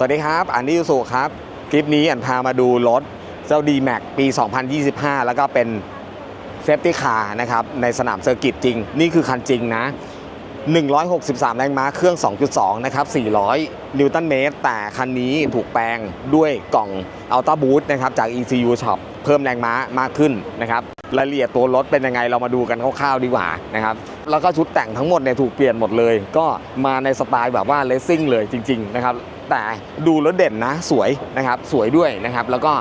สวัสดีครับ อันนี้ยูสุครับ คลิปนี้อันพามาดูรถเจ้า D-Max ปี 2025 แล้วก็เป็นเซฟตี้คาร์นะครับ ในสนามเซอร์กิตจริง นี่คือคันจริงนะ 163 แรงม้าเครื่อง 2.2 นะครับ 400 นิวตันเมตร แต่คันนี้ถูกแปลงด้วยกล่อง Ultra Boost นะครับ จาก ECU Shop เพิ่มแรงม้ามากขึ้นนะครับ รายละเอียดตัวรถเป็นยังไงเรามาดูกันคร่าวๆดีกว่านะครับแล้วก็ชุดแต่งทั้งหมดเนี่ยถูกเปลี่ยนหมดเลย ก็มาในสไตล์แบบว่าเลสซิ่งเลยจริง ๆ นะครับ แต่ดูแล้วเด่นนะสวยนะครับสวยด้วยนะครับ แล้วก็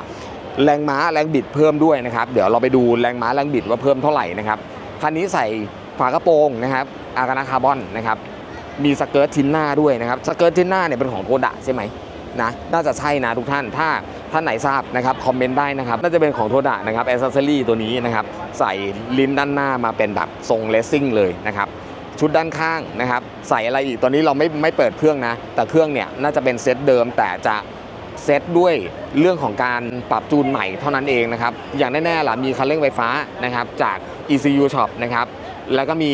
แรงม้าแรงบิดเพิ่มด้วยนะครับ เดี๋ยวเราไปดูแรงม้าแรงบิดว่าเพิ่มเท่าไหร่นะครับคันนี้ใส่ฝากระโปรงนะครับอากานาคาร์บอนนะครับมีสเกิร์ตทินหน้าด้วยนะครับสเกิร์ตทินหน้าเนี่ยเป็นของโทดะใช่ไหม นะน่าจะใช่นะทุกท่านถ้าท่านไหนทราบนะครับคอมเมนต์ได้นะครับน่าจะเป็นของโทดะนะครับแอสเซสซอรี่ตัวนี้นะครับใส่ลิ้นด้านหน้ามาเป็นแบบทรงเลสซิ่งเลยนะครับชุดด้านข้างนะครับใส่อะไรอีกตอนนี้เราไม่ไม่เปิดเครื่องนะ แต่เครื่องเนี่ยน่าจะเป็นเซตเดิมแต่จะเซตด้วยเรื่องของการปรับจูนใหม่เท่านั้นเองนะครับ อย่างแน่ๆล่ะมีคันเร่งไฟฟ้านะครับจาก ECU Shop นะครับแล้วก็มี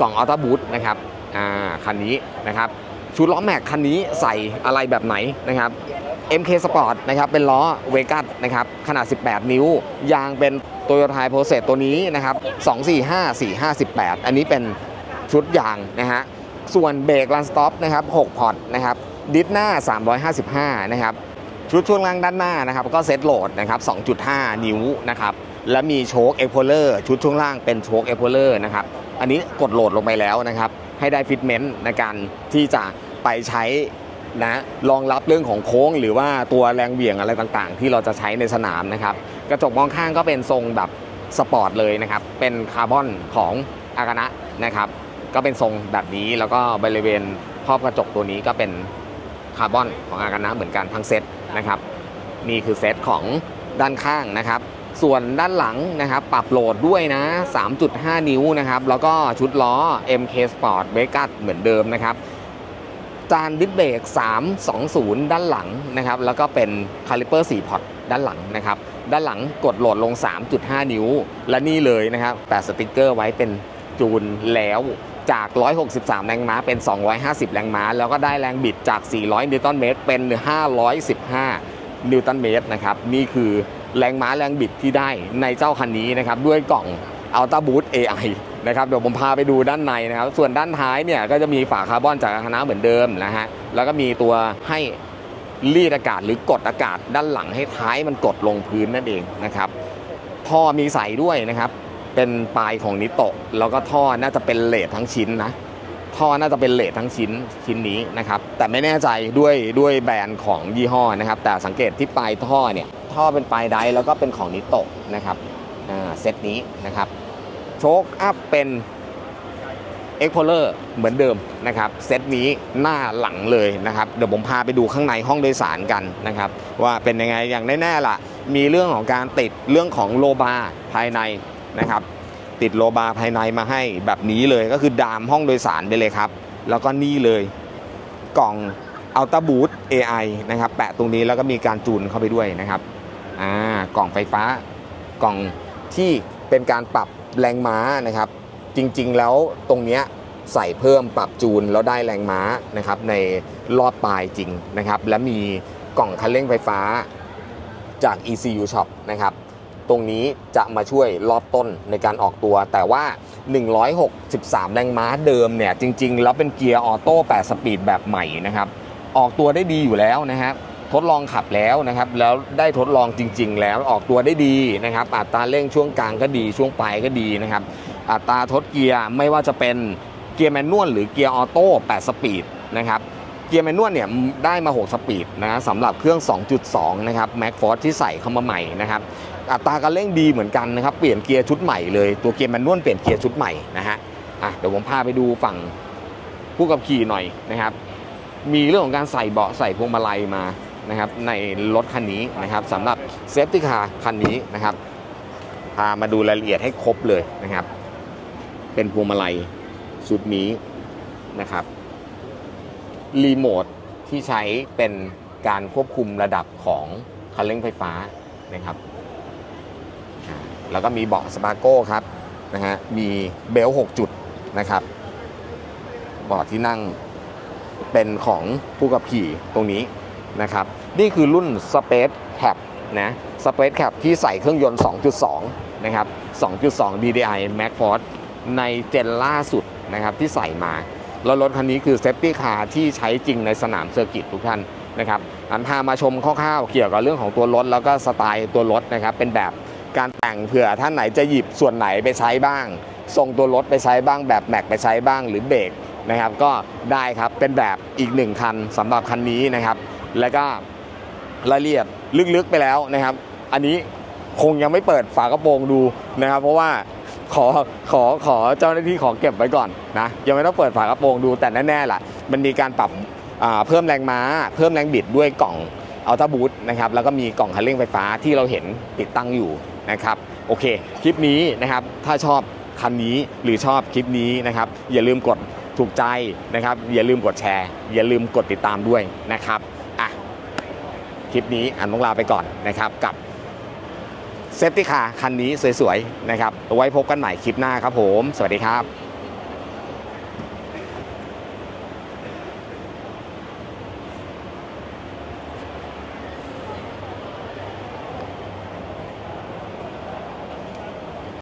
กล่องอัลต a าบูทนะครับอ่าคันนี้นะครับ ชุดล้อแม็กคันนี้ใส่อะไรแบบไหนนะครับ MK Sport นะครับเป็นล้อเวกัสนะครับขนาด 18 นิ้ว ยางเป็น Toyota p r o c e s ตัวนี้นะครับ245 458 อันนี้เป็นชุดยางนะฮะส่วนเบรกลันสต็อปนะครับ6พอร์ตนะครับดิสหน้า 355 นะครับชุดช่วงล่างด้านหน้านะครับก็เซตโหลดนะครับ 2.5 นิ้วนะครับและมีโชคเอ็กโพเลอร์ชุดช่วงล่างเป็นโชคเอ็กโพเลอร์นะครับอันนี้กดโหลดลงไปแล้วนะครับให้ได้ฟิตเมนต์ในการที่จะ ไปใช้นะรองรับเรื่องของโค้งหรือว่าตัวแรงเหวี่ยงอะไรต่างๆ ที่เราจะใช้ในสนามนะครับ กระจกมองข้างก็เป็นทรงแบบสปอร์ตเลยนะครับ เป็นคาร์บอนของอากานะนะครับ ก็เป็นทรงแบบนี้แล้วก็บริเวณครอบกระจกตัวนี้ก็เป็นคาร์บอนของอากานะเหมือนกันทั้งเซตนะครับ นี่คือเซตของด้านข้างนะครับ ส่วนด้านหลังนะครับ ปรับโหลดด้วยนะ 3.5 นิ้วนะครับ แล้วก็ชุดล้อ MK Sport b r a k e เหมือนเดิมนะครับ จานดิสเบรก320 ด้านหลังนะครับ แล้วก็เป็นคาลิเปอร์4พอตด้านหลังนะครับ ด้านหลังกดโหลดลง 3.5 นิ้ว และนี่เลยนะครับแปะสติกเกอร์ไว้เป็นจูนแล้วจาก 163 แรงม้าเป็น 250 แรงม้า แล้วก็ได้แรงบิดจาก 400 นิวตันเมตร เป็น 515 นิวตันเมตรนะครับ นี่คือแรงม้าแรงบิดที่ได้ในเจ้าคันนี้นะครับ ด้วยกล่อง Ultra Boost AI นะครับเดี๋ยวผมพาไปดูด้านในนะครับ ส่วนด้านท้ายเนี่ยก็จะมีฝาคาร์บอนจากคณะเหมือนเดิมนะฮะแล้วก็มีตัวให้รีดอากาศหรือกดอากาศด้านหลังให้ท้ายมันกดลงพื้นนั่นเองนะครับท่อมีใส่ด้วยนะครับ เป็นปลายของนิโตะแล้วก็ท่อน่าจะเป็นเลททั้งชิ้นนะท่อน่าจะเป็นเลททั้งชิ้นชิ้นนี้นะครับ แต่ไม่แน่ใจด้วยด้วยแบรนด์ของยี่ห้อนะครับ แต่สังเกตที่ปลายท่อเนี่ยท่อเป็นปลายไดร์แล้วก็เป็นของนิโตะนะครับอ่าเซตนี้นะครับ ชคอัพเป็น e x p l o r e r เหมือนเดิมนะครับ เซตนี้หน้าหลังเลยนะครับ เดี๋ยวผมพาไปดูข้างในห้องโดยสารกันนะครับ ว่าเป็นยังไงอย่างแน่ๆล่ะ มีเรื่องของการติดเรื่องของโลบาร์ภายในนะครับ ติดโลบาร์ภายในมาให้แบบนี้เลยก็คือดามห้องโดยสารไปเลยครับ แล้วก็นี่เลยกล่อง Ultra Boost AI นะครับ แปะตรงนี้แล้วก็มีการจูนเข้าไปด้วยนะครับอ่ากล่องไฟฟ้ากล่องที่เป็นการปรับ แรงม้านะครับ จริงๆแล้วตรงเนี้ยใส่เพิ่มปรับจูนแล้วได้แรงม้านะครับในรอบปลายจริงนะครับ และมีกล่องคันเร่งไฟฟ้าจาก ECU Shop นะครับ ตรงนี้จะมาช่วยรอบต้นในการออกตัว แต่ว่า 163 แรงม้าเดิมเนี่ย จริง ๆ แล้วเป็นเกียร์ออโต้8สปีดแบบใหม่นะครับ ออกตัวได้ดีอยู่แล้วนะครับ ทดลองขับแล้วนะครับ แล้วได้ทดลองจริง ๆ แล้วออกตัวได้ดีนะครับอัตราเร่งช่วงกลางก็ดีช่วงปลายก็ดีนะครับ อัตราทดเกียร์ไม่ว่าจะเป็นเกียร์แมนนวลหรือเกียร์ออโต้8สปีดนะครับเกียร์แมนนวลเนี่ยได้มา 6 สปีดนะสำหรับเครื่อง 2.2 นะครับแม็กฟอร์ที่ใส่เข้ามาใหม่นะครับอัตราการเร่งดีเหมือนกันนะครับ เปลี่ยนเกียร์ชุดใหม่เลยตัวเกียร์แมนนวลเปลี่ยนเกียร์ชุดใหม่นะฮะอะเดี๋ยวผมพาไปดูฝั่งผู้ขับขี่หน่อยนะครับ มีเรื่องของการใส่เบาะใส่พวงมาลัยมา นะครับในรถคันนี้นะครับสำหรับเซฟตี้คาร์คันนี้นะครับพามาดูรายละเอียดให้ครบเลยนะครับ เป็นพวงมาลัยชุดนี้นะครับรีโมทที่ใช้เป็นการควบคุมระดับของคันเร่งไฟฟ้านะครับแล้วก็มีเบาะสปาโก้ครับนะฮะมีเบลต์6จุดนะครับเบาะที่นั่งเป็นของผู้ขับขี่ตรงนี้ นะครับ นี่คือรุ่น Space Cap นะ Space Cap ที่ใส่เครื่องยนต์ 2.2 นะครับ 2.2 DDI Max Force ในเจนล่าสุดนะครับที่ใส่มา แล้วรถคันนี้คือเซฟตี้คาร์ที่ใช้จริงในสนามเซอร์กิตทุกท่านนะครับอันพามาชมคร่าวๆเกี่ยวกับเรื่องของตัวรถ แล้วก็สไตล์ตัวรถนะครับ เป็นแบบการแต่งเผื่อท่านไหนจะหยิบส่วนไหนไปใช้บ้าง ส่งตัวรถไปใช้บ้าง แบบแม็กไปใช้บ้างหรือเบรกนะครับ ก็ได้ครับเป็นแบบอีกหนึ่งคันสำหรับคันนี้นะครับ แล้วก็รายละเอียดลึกๆไปแล้วนะครับ อันนี้คงยังไม่เปิดฝากระโปรงดูนะครับ เพราะว่าขอขอขอเจ้าหน้าที่ขอเก็บไว้ก่อนนะยังไม่ต้องเปิดฝากระโปรงดูแต่แน่ๆล่ะ มันมีการปรับเพิ่มแรงม้า เพิ่มแรงบิดด้วยกล่องอัลตาบูทนะครับแล้วก็มีกล่องคันเร่งไฟฟ้าที่เราเห็นติดตั้งอยู่นะครับโอเค คลิปนี้นะครับถ้าชอบคันนี้หรือชอบคลิปนี้นะครับอย่าลืมกดถูกใจนะครับอย่าลืมกดแชร์ อย่าลืมกดติดตามด้วยนะครับ ลิปนี้อันต้องลาไปก่อนนะครับกับเซฟตี้คาคันนี้สวยๆนะครับไว้พบกันใหม่คลิปหน้าครับผม สวัสดีครับ